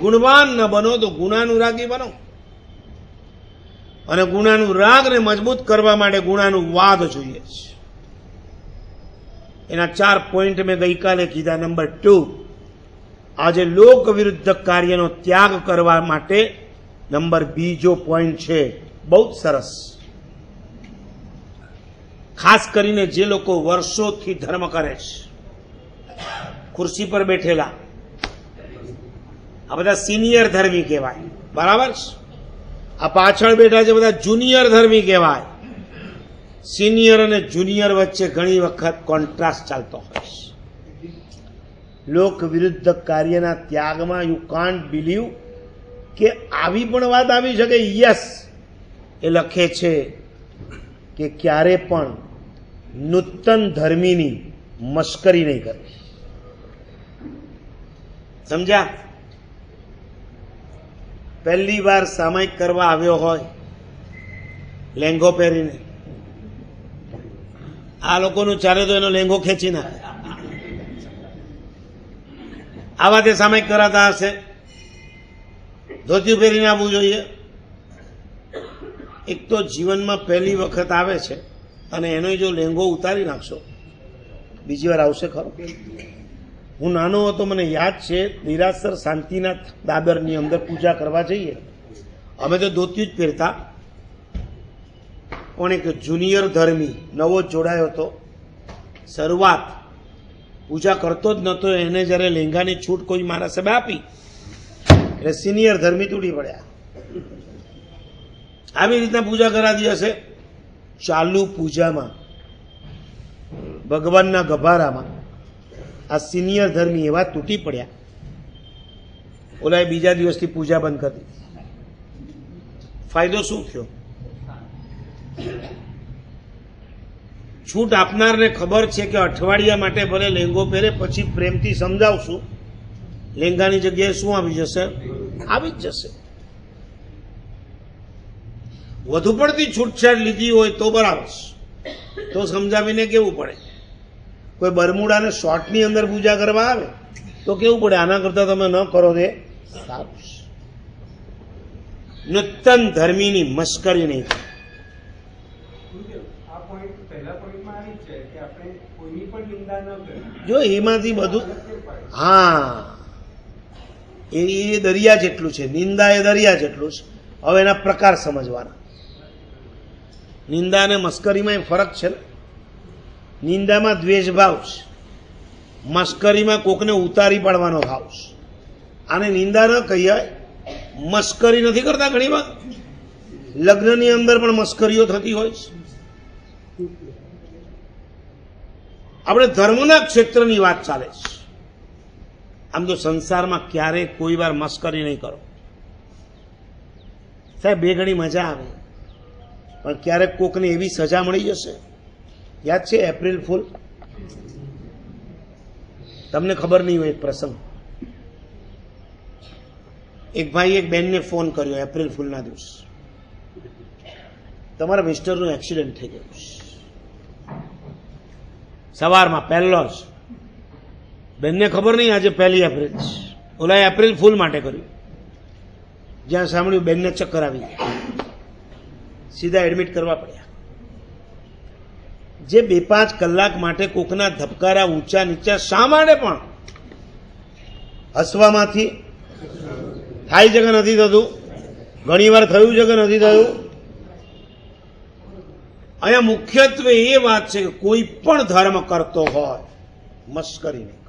ગુણવાન ન બનો તો ગુણાનુરાગી બનો. અને ગુણાનું રાગને મજબૂત કરવા માટે ગુણાનું વાદ જોઈએ છે. એના ચાર પોઈન્ટ મેં ગઈકાલે કીધા. નંબર ટુ, આજે લોક વિરુદ્ધ કાર્યનો ત્યાગ કરવા માટે નંબર બીજો પોઈન્ટ છે, બહુ જ સરસ. ખાસ કરીને જે લોકો વર્ષોથી ધર્મ કરે છે, ખુરશી પર બેઠેલા આ બધા સિનિયર ધર્મી કહેવાય. બરાબર? આ પાછળ બેઠા છે બધા જુનિયર ધર્મી કહેવાય. સિનિયર અને જુનિયર વચ્ચે ઘણી વખત કોન્ટ્રાસ્ટ ચાલતો હોય છે. લોક વિરુદ્ધ કાર્યના ત્યાગમાં યુ કાન્ટ બિલીવ કે આવી પણ વાત આવી શકે. યસ એ લખે છે કે ક્યારે પણ નૂતન ધર્મીની મશ્કરી નહીં કરવી. સમજ્યા? પહેલી વાર સામાયિક કરવા આવ્યો હોય, લેંગો પહેરીને. આ લોકોનું ચાલે તો એનો લેંગો ખેંચી નાખે. આવા તે સામાયિક કરાતા હશે. ધોતિયું પહેરીને આવવું જોઈએ. એક તો જીવનમાં પહેલી વખત આવે છે, અને એનો જો લેંગો ઉતારી નાખશો, બીજી વાર આવશે ખરો? હું નાનો હતો, મને યાદ છે નિરાસર શાંતિનાથ દાદરની અંદર પૂજા કરવા જઈએ. અમે તો ધોતી જ પહેરતા. પણ એક જુનિયર ધર્મી, નવો જોડાયો હતો. શરૂઆત પૂજા કરતો જ નહોતો, એને જ્યારે લેંગાની છૂટ કોઈ મારા સાહેબ આપી, એટલે સિનિયર ધર્મી તૂટી પડ્યા. આવી રીતના પૂજા કરાતી હશે. ચાલુ પૂજામાં, ભગવાનના ગભારામાં આ સિનિયર ધર્મી એવા તૂટી પડ્યા. ઓલાએ બીજા દિવસથી પૂજા બંધ કરી ફાયદો શું થયો? છૂટ આપનારને ખબર છે કે અઠવાડિયા માટે ભલે લેંગો પહેરે, પછી પ્રેમથી સમજાવશું. લેંગાની જગ્યાએ શું આવી જશે? આવી જ જશે. વધુ પડતી છૂટછાટ લીધી હોય તો બરાબર તો સમજાવીને કેવું પડે? કોઈ બરમુડાને શોર્ટની અંદર પૂજા કરવા આવે, તો કેવું પડે? આના કરતા તમે ન કરો તે સારું. નૂતન ધર્મીની મશ્કરી નહીં જ એમાંથી બધું હા. એ દરિયા જેટલું છે. નિંદા એ દરિયા જેટલું છે. હવે એના પ્રકાર સમજવાના. નિંદા અને મસ્કરીમાં એ ફરક છે ને. નિંદામાં દ્વેષ છે મસ્કરીમાં કોકને ઉતારી પાડવાનો ભાવ છે આને નિંદા ન કહીએ. મસ્કરી નથી કરતા ઘણી વાર લગ્નની અંદર પણ મસ્કરીઓ થતી હોય છે. આપણે ધર્મના ક્ષેત્રની વાત ચાલે છે. આમ તો સંસારમાં ક્યારેય કોઈ વાર મસ્કરી નહીં કરો. સાહેબ, બે ઘણી મજા આવે. પણ ક્યારેક કોકને એવી સજા મળી જશે? યાદ છે એપ્રિલ ફૂલ? તમને ખબર નહીં હોય એક પ્રસંગ? એક ભાઈ એક બેનને ફોન કર્યો એપ્રિલ ફૂલના દિવસ. તમારા મિસ્ટરનું એક્સિડન્ટ થઈ ગયું. સવારમાં પહેલો જ. બેનને ખબર નહીં આજે પહેલી એપ્રિલ ઓલા એપ્રિલ ફૂલ માટે કર્યું. જ્યાં સાંભળ્યું બેનને ચક્કર આવી સીધા એડમિટ કરવા પડ્યા. જે બે પાંચ કલાક માટે કોકના ધબકારા ઊંચા નીચા શા માટે પણ? હસવામાંથી? થાય છે કે નથી થતું? ઘણી વાર થયું છે કે નથી થયું? અહીંયા મુખ્યત્વે એ વાત છે કે કોઈ પણ ધર્મ કરતો હોય મસ્કરી નહીં